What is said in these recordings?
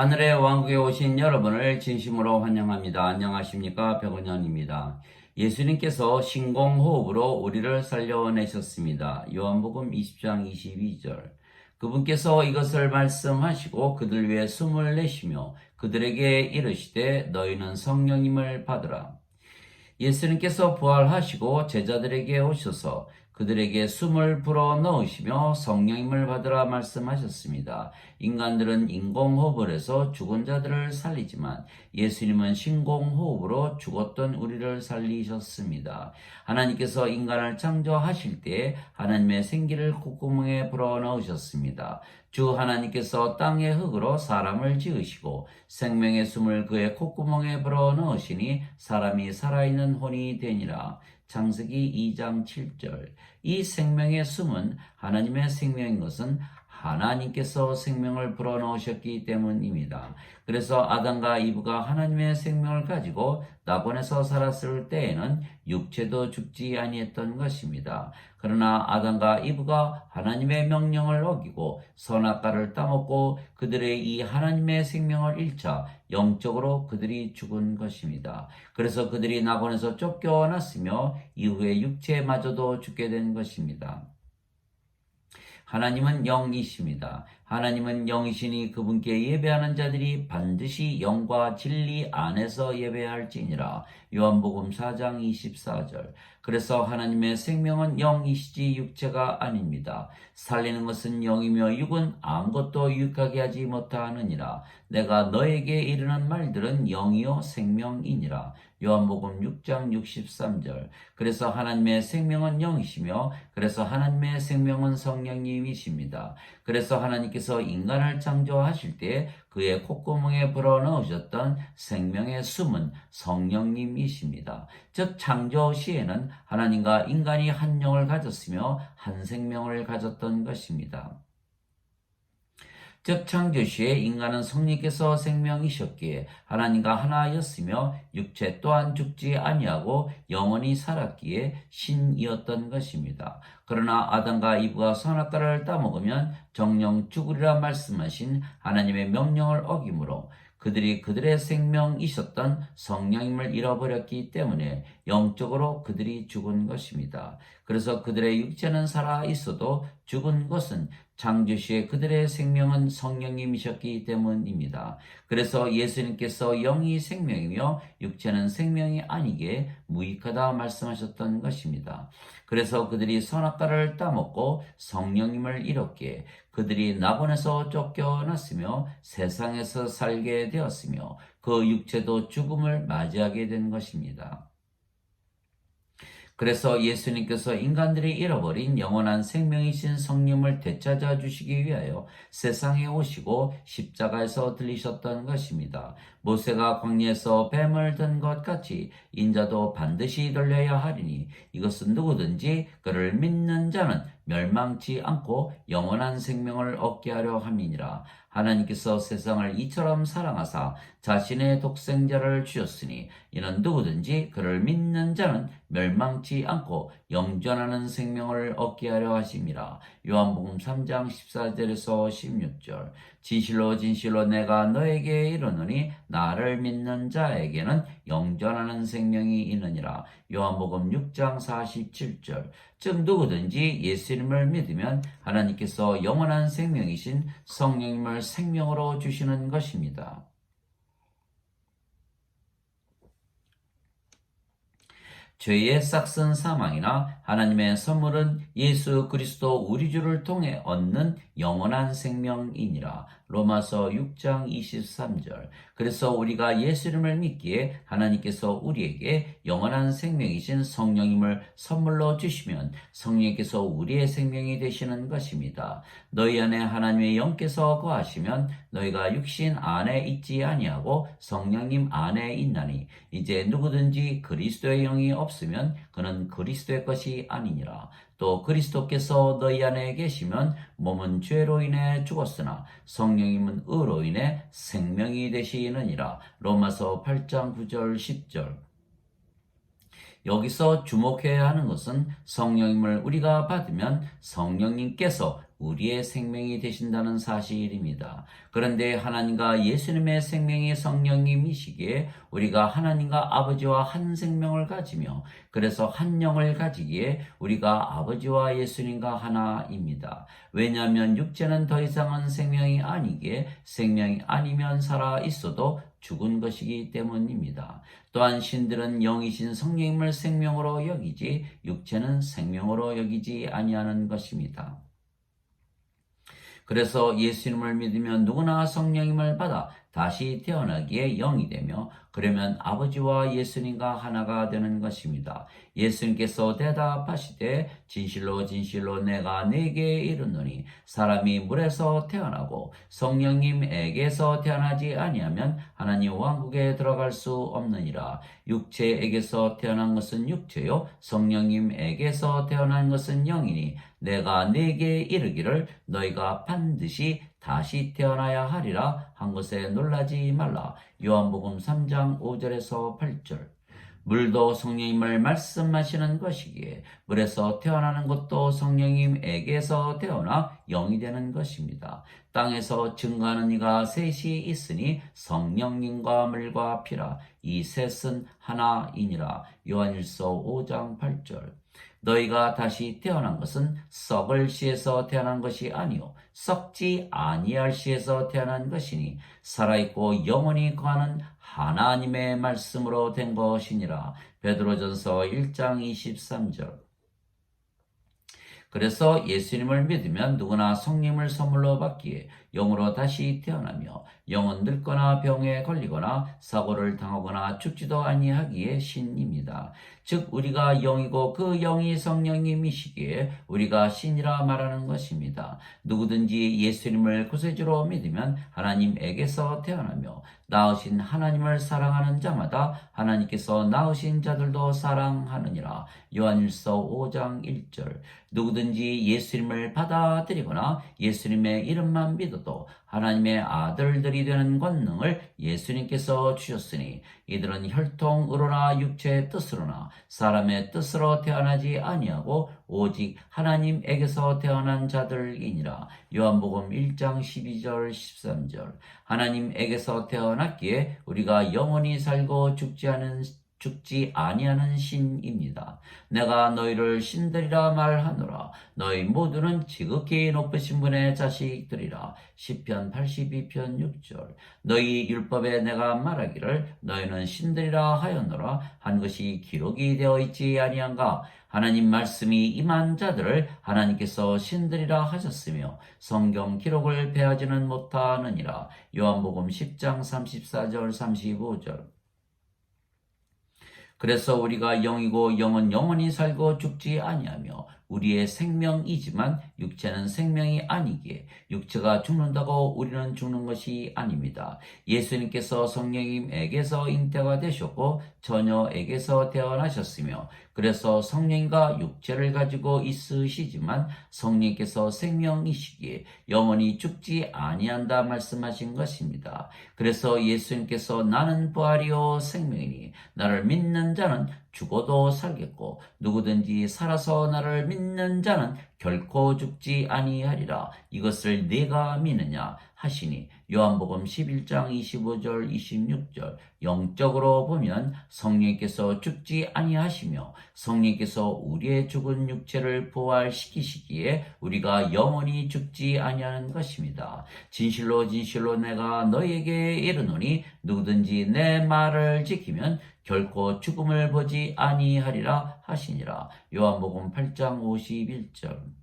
하늘의 왕국에 오신 여러분을 진심으로 환영합니다. 안녕하십니까? 백원현입니다. 예수님께서 신공호흡으로 우리를 살려내셨습니다. 요한복음 20장 22절. 그분께서 이것을 말씀하시고 그들 위해 숨을 내쉬며 그들에게 이르시되 너희는 성령님을 받으라. 예수님께서 부활하시고 제자들에게 오셔서 그들에게 숨을 불어 넣으시며 성령님을 받으라 말씀하셨습니다. 인간들은 인공호흡을 해서 죽은 자들을 살리지만 예수님은 신공호흡으로 죽었던 우리를 살리셨습니다. 하나님께서 인간을 창조하실 때 하나님의 생기를 콧구멍에 불어 넣으셨습니다. 주 하나님께서 땅의 흙으로 사람을 지으시고 생명의 숨을 그의 콧구멍에 불어 넣으시니 사람이 살아있는 혼이 되니라. 창세기 2장 7절. 이 생명의 숨은 하나님의 생명인 것은 하나님께서 생명을 불어넣으셨기 때문입니다. 그래서 아담과 이브가 하나님의 생명을 가지고 낙원에서 살았을 때에는 육체도 죽지 아니했던 것입니다. 그러나 아담과 이브가 하나님의 명령을 어기고 선악과를 따먹고 그들의 이 하나님의 생명을 잃자 영적으로 그들이 죽은 것입니다. 그래서 그들이 낙원에서 쫓겨났으며 이후에 육체마저도 죽게 된 것입니다. 하나님은 영이십니다. 하나님은 영이시니 그분께 예배하는 자들이 반드시 영과 진리 안에서 예배할지니라. 요한복음 4장 24절. 그래서 하나님의 생명은 영이시지 육체가 아닙니다. 살리는 것은 영이며 육은 아무것도 유익하게 하지 못하느니라. 내가 너에게 이르는 말들은 영이요 생명이니라. 요한복음 6장 63절. 그래서 하나님의 생명은 영이시며 그래서 하나님의 생명은 성령님이십니다. 그래서 하나님께서 인간을 창조하실 때 그의 콧구멍에 불어넣으셨던 생명의 숨은 성령님이십니다. 즉 창조 시에는 하나님과 인간이 한 영을 가졌으며 한 생명을 가졌던 것입니다. 즉 창조시에 인간은 성령께서 생명이셨기에 하나님과 하나였으며 육체 또한 죽지 아니하고 영원히 살았기에 신이었던 것입니다. 그러나 아담과 이브가 선악과를 따먹으면 정령 죽으리라 말씀하신 하나님의 명령을 어기므로 그들이 그들의 생명이셨던 성령님을 잃어버렸기 때문에 영적으로 그들이 죽은 것입니다. 그래서 그들의 육체는 살아 있어도 죽은 것은 창조시에 그들의 생명은 성령님이셨기 때문입니다. 그래서 예수님께서 영이 생명이며 육체는 생명이 아니게 무익하다 말씀하셨던 것입니다. 그래서 그들이 선악과를 따먹고 성령님을 잃었기에 그들이 낙원에서 쫓겨났으며 세상에서 살게 되었으며 그 육체도 죽음을 맞이하게 된 것입니다. 그래서 예수님께서 인간들이 잃어버린 영원한 생명이신 성령을 되찾아 주시기 위하여 세상에 오시고 십자가에서 들리셨던 것입니다. 모세가 광야에서 뱀을 든 것 같이 인자도 반드시 들려야 하리니 이것은 누구든지 그를 믿는 자는 멸망치 않고 영원한 생명을 얻게 하려 함이니라. 하나님께서 세상을 이처럼 사랑하사 자신의 독생자를 주셨으니 이는 누구든지 그를 믿는 자는 멸망치 않고 영전하는 생명을 얻게 하려 하심이라. 요한복음 3장 14절에서 16절. 진실로 진실로 내가 너에게 이르노니 나를 믿는 자에게는 영전하는 생명이 있느니라. 요한복음 6장 47절. 즉 누구든지 예수님을 믿으면 하나님께서 영원한 생명이신 성령님을 생명으로 주시는 것입니다. 죄의 싹슨 사망이나 하나님의 선물은 예수 그리스도 우리 주를 통해 얻는 영원한 생명이니라. 로마서 6장 23절. 그래서 우리가 예수님을 믿기에 하나님께서 우리에게 영원한 생명이신 성령님을 선물로 주시면 성령께서 우리의 생명이 되시는 것입니다. 너희 안에 하나님의 영께서 거하시면 너희가 육신 안에 있지 아니하고 성령님 안에 있나니 이제 누구든지 그리스도의 영이 없으면 그는 그리스도의 것이 아니니라. 또 그리스도께서 너희 안에 계시면 몸은 죄로 인해 죽었으나 성령님은 의로 인해 생명이 되시느니라. 로마서 8장 9절 10절. 여기서 주목해야 하는 것은 성령님을 우리가 받으면 성령님께서 우리의 생명이 되신다는 사실입니다. 그런데 하나님과 예수님의 생명이 성령님이시기에 우리가 하나님과 아버지와 한 생명을 가지며 그래서 한 영을 가지기에 우리가 아버지와 예수님과 하나입니다. 왜냐하면 육체는 더 이상은 생명이 아니기에 생명이 아니면 살아 있어도 죽은 것이기 때문입니다. 또한 신들은 영이신 성령님을 생명으로 여기지 육체는 생명으로 여기지 아니하는 것입니다. 그래서 예수님을 믿으면 누구나 성령님을 받아 다시 태어나기에 영이 되며 그러면 아버지와 예수님과 하나가 되는 것입니다. 예수님께서 대답하시되 진실로 진실로 내가 내게 이르노니 사람이 물에서 태어나고 성령님에게서 태어나지 아니하면 하나님 왕국에 들어갈 수 없느니라. 육체에게서 태어난 것은 육체요 성령님에게서 태어난 것은 영이니 내가 내게 이르기를 너희가 반드시 다시 태어나야 하리라 한 것에 놀라지 말라. 요한복음 3장 5절에서 8절. 물도 성령님을 말씀하시는 것이기에 물에서 태어나는 것도 성령님에게서 태어나 영이 되는 것입니다. 땅에서 증거하는 이가 셋이 있으니 성령님과 물과 피라 이 셋은 하나이니라 요한일서 5장 8절 너희가 다시 태어난 것은 썩을 씨에서 태어난 것이 아니요 썩지 아니할 씨에서 태어난 것이니 살아있고 영원히 거하는 하나님의 말씀으로 된 것이니라 베드로전서 1장 23절 그래서 예수님을 믿으면 누구나 성령을 선물로 받기에 영으로 다시 태어나며 영은 늙거나 병에 걸리거나 사고를 당하거나 죽지도 아니하기에 신입니다. 즉 우리가 영이고 그 영이 성령님이시기에 우리가 신이라 말하는 것입니다. 누구든지 예수님을 구세주로 믿으면 하나님에게서 태어나며 낳으신 하나님을 사랑하는 자마다 하나님께서 낳으신 자들도 사랑하느니라. 요한일서 5장 1절. 누구든지 예수님을 받아들이거나 예수님의 이름만 믿어도 하나님의 아들들이 되는 권능을 예수님께서 주셨으니 이들은 혈통으로나 육체의 뜻으로나 사람의 뜻으로 태어나지 아니하고 오직 하나님에게서 태어난 자들이니라. 요한복음 1장 12절 13절. 하나님에게서 태어났기에 우리가 영원히 살고 죽지 않은 죽지 아니하는 신입니다. 내가 너희를 신들이라 말하노라. 너희 모두는 지극히 높으신 분의 자식들이라. 시편 82편 6절. 너희 율법에 내가 말하기를 너희는 신들이라 하였노라 한 것이 기록이 되어 있지 아니한가? 하나님 말씀이 임한 자들을 하나님께서 신들이라 하셨으며 성경 기록을 배하지는 못하느니라. 요한복음 10장 34절 35절. 그래서 우리가 영이고 영은 영원히 살고 죽지 아니하며 우리의 생명이지만 육체는 생명이 아니기에 육체가 죽는다고 우리는 죽는 것이 아닙니다. 예수님께서 성령님에게서 잉태가 되셨고 처녀에게서 태어나셨으며 그래서 성령과 육체를 가지고 있으시지만 성령께서 생명이시기에 영원히 죽지 아니한다 말씀하신 것입니다. 그래서 예수님께서 나는 부활이요 생명이니 나를 믿는 자는 죽어도 살겠고 누구든지 살아서 나를 믿는 자는 결코 죽지 아니하리라 이것을 내가 믿느냐 하시니 요한복음 11장 25절 26절 영적으로 보면 성령께서 죽지 아니하시며 성령께서 우리의 죽은 육체를 부활시키시기에 우리가 영원히 죽지 아니하는 것입니다. 진실로 진실로 내가 너에게 이르노니 누구든지 내 말을 지키면 결코 죽음을 보지 아니하리라 하시니라. 요한복음 8장 51절.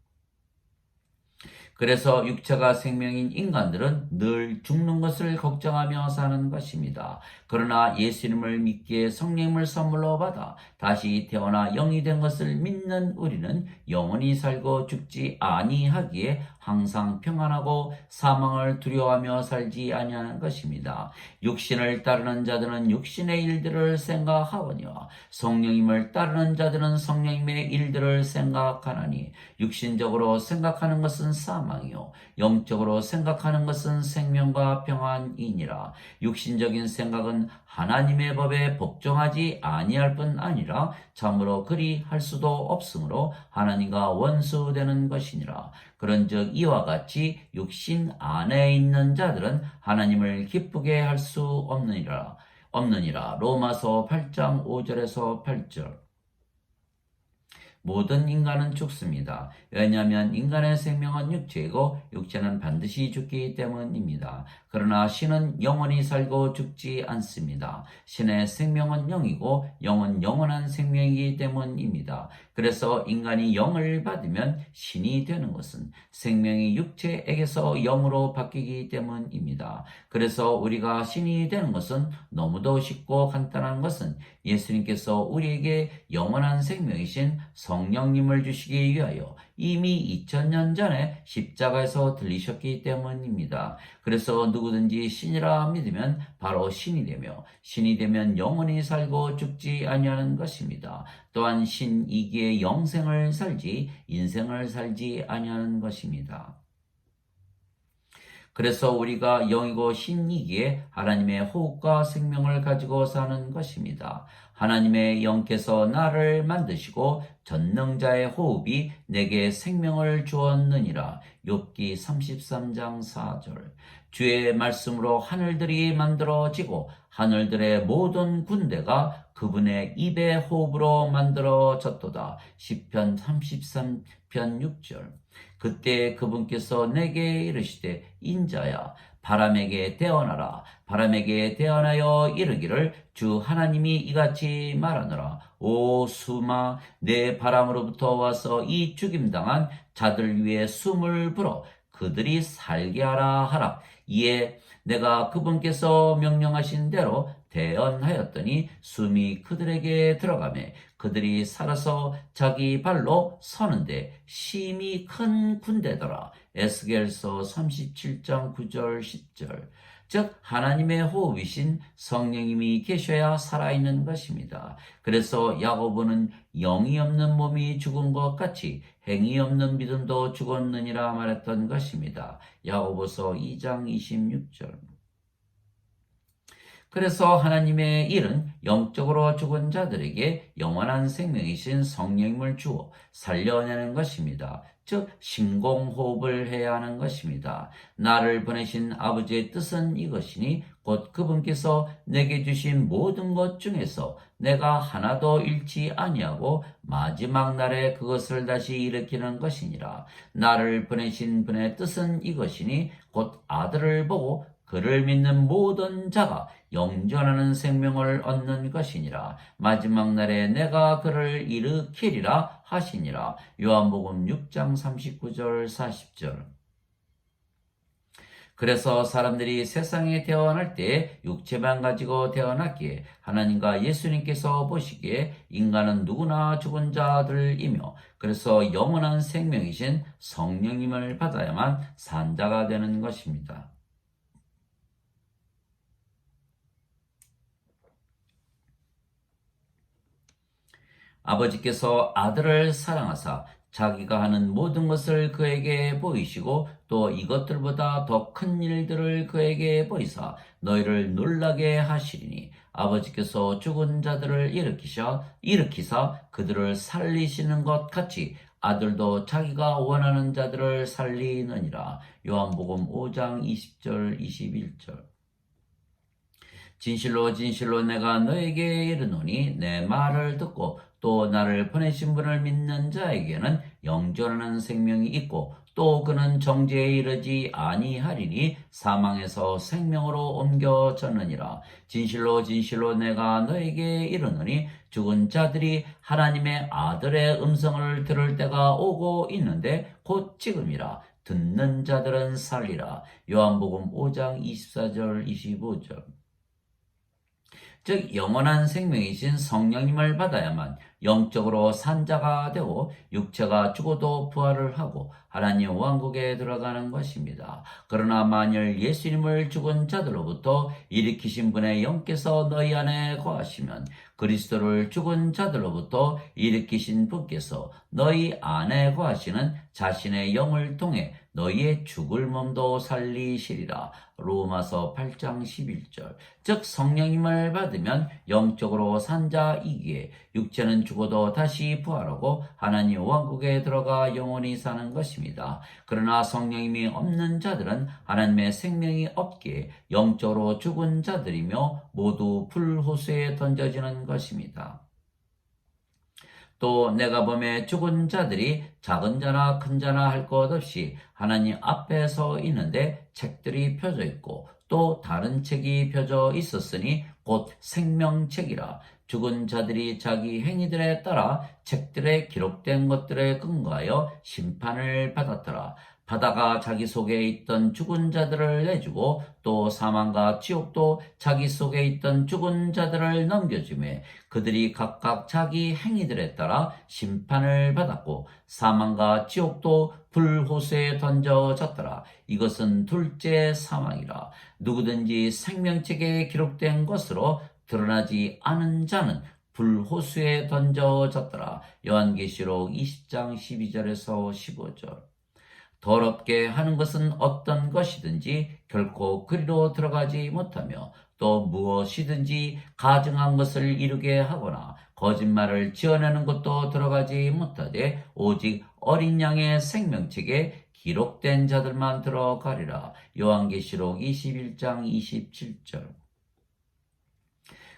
그래서 육체가 생명인 인간들은 늘 죽는 것을 걱정하며 사는 것입니다. 그러나 예수님을 믿기에 성령을 선물로 받아 다시 태어나 영이 된 것을 믿는 우리는 영원히 살고 죽지 아니하기에 항상 평안하고 사망을 두려워하며 살지 아니하는 것입니다. 육신을 따르는 자들은 육신의 일들을 생각하거니와 성령님을 따르는 자들은 성령님의 일들을 생각하나니 육신적으로 생각하는 것은 사망이요 영적으로 생각하는 것은 생명과 평안이니라 육신적인 생각은 하나님의 법에 복종하지 아니할 뿐 아니라 참으로 그리 할 수도 없으므로 하나님과 원수되는 것이니라 그런즉 이와 같이 육신 안에 있는 자들은 하나님을 기쁘게 할 수 없느니라 없느니라 로마서 8장 5절에서 8절 모든 인간은 죽습니다. 왜냐하면 인간의 생명은 육체이고 육체는 반드시 죽기 때문입니다. 그러나 신은 영원히 살고 죽지 않습니다. 신의 생명은 영이고 영은 영원한 생명이기 때문입니다. 그래서 인간이 영을 받으면 신이 되는 것은 생명이 육체에게서 영으로 바뀌기 때문입니다. 그래서 우리가 신이 되는 것은 너무도 쉽고 간단한 것은 예수님께서 우리에게 영원한 생명이신 성령님을 주시기 위하여 이미 2000년 전에 십자가에서 들리셨기 때문입니다. 그래서 누구든지 신이라 믿으면 바로 신이 되며 신이 되면 영원히 살고 죽지 아니하는 것입니다. 또한 신이기에 영생을 살지 인생을 살지 아니하는 것입니다. 그래서 우리가 영이고 신이기에 하나님의 호흡과 생명을 가지고 사는 것입니다. 하나님의 영께서 나를 만드시고 전능자의 호흡이 내게 생명을 주었느니라. 욥기 33장 4절. 주의 말씀으로 하늘들이 만들어지고 하늘들의 모든 군대가 그분의 입의 호흡으로 만들어졌도다. 10편 33편 6절. 그때 그분께서 내게 이르시되 인자야 바람에게 대언하라. 바람에게 대언하여 이르기를 주 하나님이 이같이 말하노라. 오 수마 내 바람으로부터 와서 이 죽임당한 자들 위에 숨을 불어 그들이 살게 하라 하라. 이에 내가 그분께서 명령하신 대로 대언하였더니 숨이 그들에게 들어가매 그들이 살아서 자기 발로 서는데 심히 큰 군대더라. 에스겔서 37장 9절 10절. 즉 하나님의 호흡이신 성령님이 계셔야 살아있는 것입니다. 그래서 야고보는 영이 없는 몸이 죽은 것 같이 행이 없는 믿음도 죽었느니라 말했던 것입니다. 야고보서 2장 26절. 그래서 하나님의 일은 영적으로 죽은 자들에게 영원한 생명이신 성령님을 주어 살려내는 것입니다. 즉 신공호흡을 해야 하는 것입니다. 나를 보내신 아버지의 뜻은 이것이니 곧 그분께서 내게 주신 모든 것 중에서 내가 하나도 잃지 아니하고 마지막 날에 그것을 다시 일으키는 것이니라. 나를 보내신 분의 뜻은 이것이니 곧 아들을 보고 그를 믿는 모든 자가 영전하는 생명을 얻는 것이니라. 마지막 날에 내가 그를 일으키리라 하시니라. 요한복음 6장 39절 40절. 그래서 사람들이 세상에 태어날 때 육체만 가지고 태어났기에 하나님과 예수님께서 보시기에 인간은 누구나 죽은 자들이며 그래서 영원한 생명이신 성령님을 받아야만 산자가 되는 것입니다. 아버지께서 아들을 사랑하사 자기가 하는 모든 것을 그에게 보이시고 또 이것들보다 더 큰 일들을 그에게 보이사 너희를 놀라게 하시리니 아버지께서 죽은 자들을 일으키셔 일으키사 그들을 살리시는 것 같이 아들도 자기가 원하는 자들을 살리느니라. 요한복음 5장 20절 21절. 진실로 진실로 내가 너에게 이르노니 내 말을 듣고 또 나를 보내신 분을 믿는 자에게는 영존하는 생명이 있고 또 그는 정죄에 이르지 아니하리니 사망에서 생명으로 옮겨졌느니라. 진실로 진실로 내가 너에게 이르노니 죽은 자들이 하나님의 아들의 음성을 들을 때가 오고 있는데 곧 지금이라. 듣는 자들은 살리라. 요한복음 5장 24절 25절 즉 영원한 생명이신 성령님을 받아야만 영적으로 산자가 되고 육체가 죽어도 부활을 하고 하나님 왕국에 들어가는 것입니다. 그러나 만일 예수님을 죽은 자들로부터 일으키신 분의 영께서 너희 안에 거하시면 그리스도를 죽은 자들로부터 일으키신 분께서 너희 안에 거하시는 자신의 영을 통해 너희의 죽을 몸도 살리시리라. 로마서 8장 11절. 즉 성령님을 받으면 영적으로 산 자이기에 육체는 죽어도 다시 부활하고 하나님 왕국에 들어가 영원히 사는 것입니다. 그러나 성령님이 없는 자들은 하나님의 생명이 없기에 영적으로 죽은 자들이며 모두 불호수에 던져지는 것입니다. 또 내가 범에 죽은 자들이 작은 자나 큰 자나 할 것 없이 하나님 앞에 서 있는데 책들이 펴져 있고 또 다른 책이 펴져 있었으니 곧 생명책이라 죽은 자들이 자기 행위들에 따라 책들에 기록된 것들에 근거하여 심판을 받았더라. 바다가 자기 속에 있던 죽은 자들을 내주고 또 사망과 지옥도 자기 속에 있던 죽은 자들을 넘겨주매 그들이 각각 자기 행위들에 따라 심판을 받았고 사망과 지옥도 불호수에 던져졌더라. 이것은 둘째 사망이라. 누구든지 생명책에 기록된 것으로 드러나지 않은 자는 불호수에 던져졌더라. 요한계시록 20장 12절에서 15절. 더럽게 하는 것은 어떤 것이든지 결코 그리로 들어가지 못하며 또 무엇이든지 가증한 것을 이루게 하거나 거짓말을 지어내는 것도 들어가지 못하되 오직 어린 양의 생명책에 기록된 자들만 들어가리라. 요한계시록 21장 27절.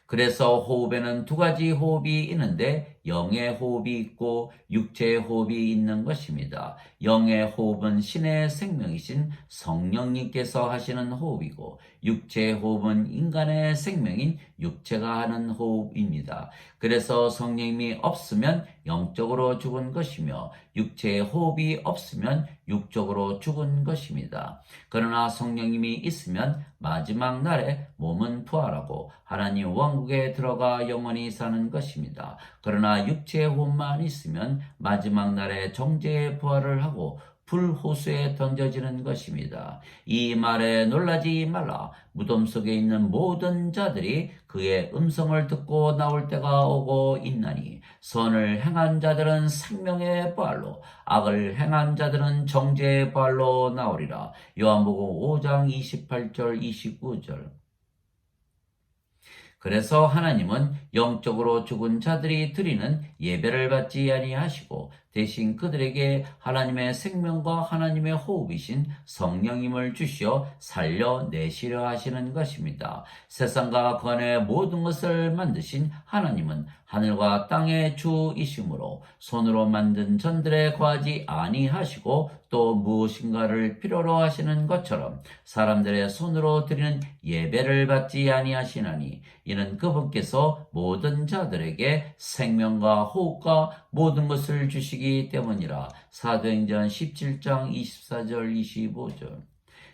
그래서 호흡에는 두 가지 호흡이 있는데 영의 호흡이 있고 육체의 호흡이 있는 것입니다. 영의 호흡은 신의 생명이신 성령님께서 하시는 호흡이고 육체의 호흡은 인간의 생명인 육체가 하는 호흡입니다. 그래서 성령님이 없으면 영적으로 죽은 것이며 육체의 호흡이 없으면 육적으로 죽은 것입니다. 그러나 성령님이 있으면 마지막 날에 몸은 부활하고 하나님 왕국에 들어가 영원히 사는 것입니다. 그러나 육체의 혼만 있으면 마지막 날에 정죄의 부활을 하고 불호수에 던져지는 것입니다. 이 말에 놀라지 말라. 무덤 속에 있는 모든 자들이 그의 음성을 듣고 나올 때가 오고 있나니 선을 행한 자들은 생명의 부활로 악을 행한 자들은 정죄의 부활로 나오리라. 요한복음 5장 28절 29절 그래서 하나님은 영적으로 죽은 자들이 드리는 예배를 받지 아니하시고 대신 그들에게 하나님의 생명과 하나님의 호흡이신 성령임을 주시어 살려내시려 하시는 것입니다. 세상과 건의 모든 것을 만드신 하나님은 하늘과 땅의 주이심으로 손으로 만든 전들에 거하지 아니하시고 또 무엇인가를 필요로 하시는 것처럼 사람들의 손으로 드리는 예배를 받지 아니하시나니 이는 그분께서 모든 자들에게 생명과 호흡과 모든 것을 주시기 때문이라. 사도행전 17장 24절 25절.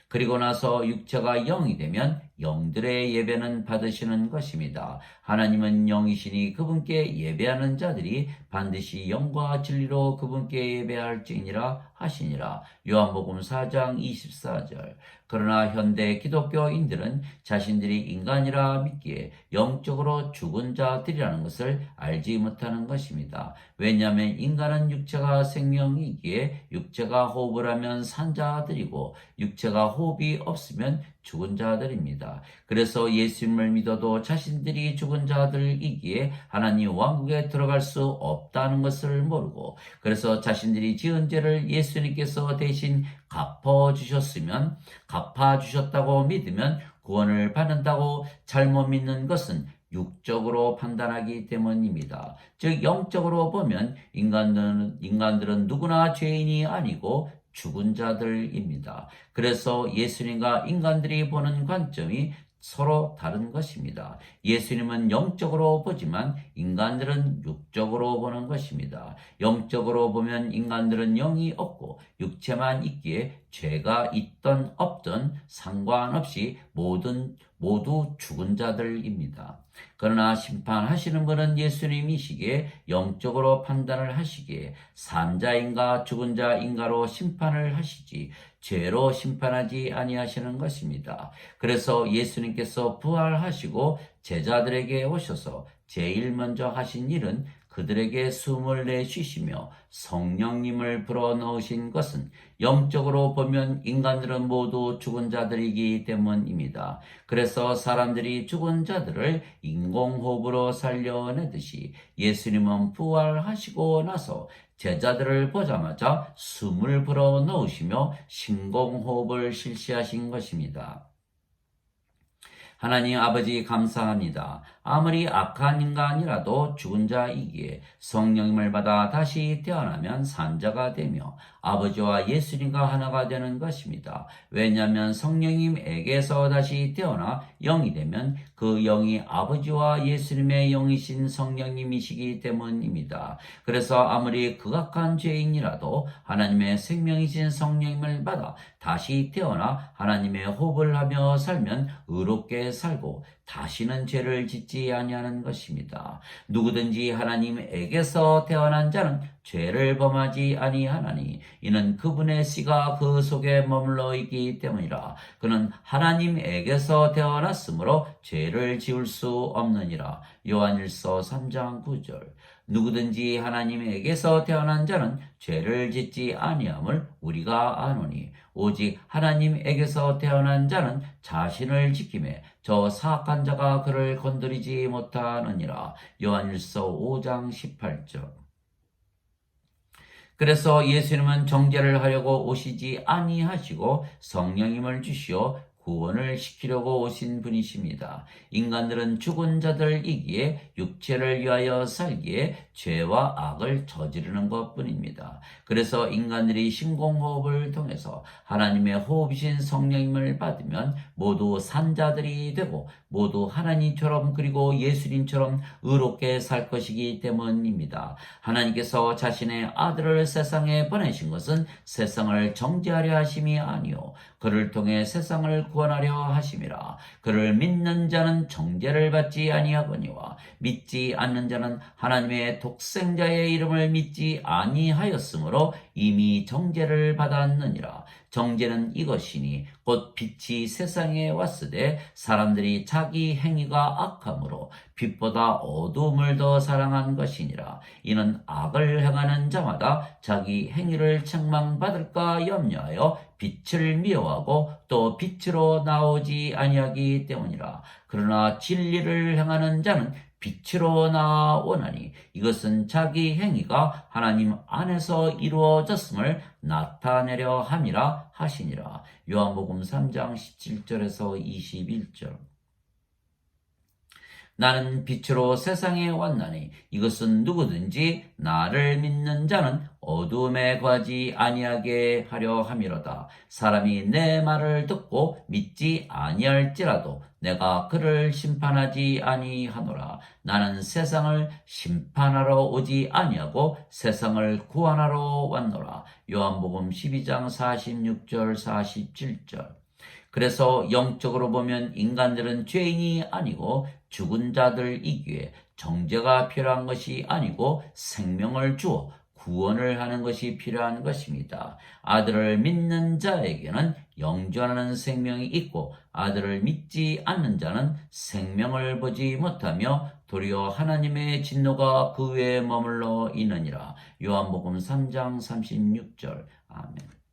그리고 나서 육체가 영이 되면 영들의 예배는 받으시는 것입니다. 하나님은 영이시니 그분께 예배하는 자들이 반드시 영과 진리로 그분께 예배할지니라 하시니라. 요한복음 4장 24절. 그러나 현대 기독교인들은 자신들이 인간이라 믿기에 영적으로 죽은 자들이라는 것을 알지 못하는 것입니다. 왜냐하면 인간은 육체가 생명이기에 육체가 호흡을 하면 산 자들이고 육체가 호흡이 없으면 죽은 자들입니다. 그래서 예수님을 믿어도 자신들이 죽은 자들이기에 하나님 왕국에 들어갈 수 없다는 것을 모르고 그래서 자신들이 지은 죄를 예수님께서 대신 갚아주셨으면 갚아주셨다고 믿으면 구원을 받는다고 잘못 믿는 것은 육적으로 판단하기 때문입니다. 즉 영적으로 보면 인간들은 인간들은 누구나 죄인이 아니고 죽은 자들입니다. 그래서 예수님과 인간들이 보는 관점이 서로 다른 것입니다. 예수님은 영적으로 보지만 인간들은 육적으로 보는 것입니다. 영적으로 보면 인간들은 영이 없고 육체만 있기에 죄가 있던 없던 상관없이 모든 모두 죽은 자들입니다. 그러나 심판하시는 분은 예수님이시기에 영적으로 판단을 하시기에 산자인가 죽은 자인가로 심판을 하시지 죄로 심판하지 아니하시는 것입니다. 그래서 예수님께서 부활하시고 제자들에게 오셔서 제일 먼저 하신 일은 그들에게 숨을 내쉬시며 성령님을 불어넣으신 것은 영적으로 보면 인간들은 모두 죽은 자들이기 때문입니다. 그래서 사람들이 죽은 자들을 인공호흡으로 살려내듯이 예수님은 부활하시고 나서 제자들을 보자마자 숨을 불어넣으시며 신공호흡을 실시하신 것입니다. 하나님 아버지 감사합니다. 아무리 악한 인간이라도 죽은 자이기에 성령님을 받아 다시 태어나면 산자가 되며 아버지와 예수님과 하나가 되는 것입니다. 왜냐하면 성령님에게서 다시 태어나 영이 되면 그 영이 아버지와 예수님의 영이신 성령님이시기 때문입니다. 그래서 아무리 극악한 죄인이라도 하나님의 생명이신 성령님을 받아 다시 태어나 하나님의 호흡을 하며 살면 의롭게 살고 다시는 죄를 짓지 아니하는 것입니다. 누구든지 하나님에게서 태어난 자는 죄를 범하지 아니하나니 이는 그분의 씨가 그 속에 머물러 있기 때문이라. 그는 하나님에게서 태어났으므로 죄를 지을 수 없느니라. 요한일서 3장 9절. 누구든지 하나님에게서 태어난 자는 죄를 짓지 아니함을 우리가 아노니 오직 하나님에게서 태어난 자는 자신을 지킴에 저 사악한 자가 그를 건드리지 못하느니라. 요한일서 5장 18절. 그래서 예수님은 정죄를 하려고 오시지 아니하시고 성령님을 주시어 구원을 시키려고 오신 분이십니다. 인간들은 죽은 자들이기에 육체를 위하여 살기에 죄와 악을 저지르는 것 뿐입니다. 그래서 인간들이 신공호흡을 통해서 하나님의 호흡이신 성령님을 받으면 모두 산자들이 되고 모두 하나님처럼 그리고 예수님처럼 의롭게 살 것이기 때문입니다. 하나님께서 자신의 아들을 세상에 보내신 것은 세상을 정죄하려 하심이 아니요 그를 통해 세상을 구원하려 하심이라. 그를 믿는 자는 정죄를 받지 아니하거니와 믿지 않는 자는 하나님의 독생자의 이름을 믿지 아니하였으므로 이미 정죄를 받았느니라 정죄는 이것이니 곧 빛이 세상에 왔으되 사람들이 자기 행위가 악함으로 빛보다 어두움을 더 사랑한 것이니라. 이는 악을 행하는 자마다 자기 행위를 책망받을까 염려하여 빛을 미워하고 또 빛으로 나오지 아니하기 때문이라. 그러나 진리를 행하는 자는 빛으로 나오나니 이것은 자기 행위가 하나님 안에서 이루어졌음을 나타내려 함이라 하시니라. 요한복음 3장 17절에서 21절. 나는 빛으로 세상에 왔나니 이것은 누구든지 나를 믿는 자는 어둠에 거하지 아니하게 하려 함이로다. 사람이 내 말을 듣고 믿지 아니할지라도 내가 그를 심판하지 아니하노라. 나는 세상을 심판하러 오지 아니하고 세상을 구원하러 왔노라. 요한복음 12장 46절 47절. 그래서 영적으로 보면 인간들은 죄인이 아니고 죽은 자들 이기에 정죄가 필요한 것이 아니고 생명을 주어 구원을 하는 것이 필요한 것입니다. 아들을 믿는 자에게는 영존하는 생명이 있고 아들을 믿지 않는 자는 생명을 보지 못하며 도리어 하나님의 진노가 그 위에 머물러 있느니라. 요한복음 3장 36절. 아멘.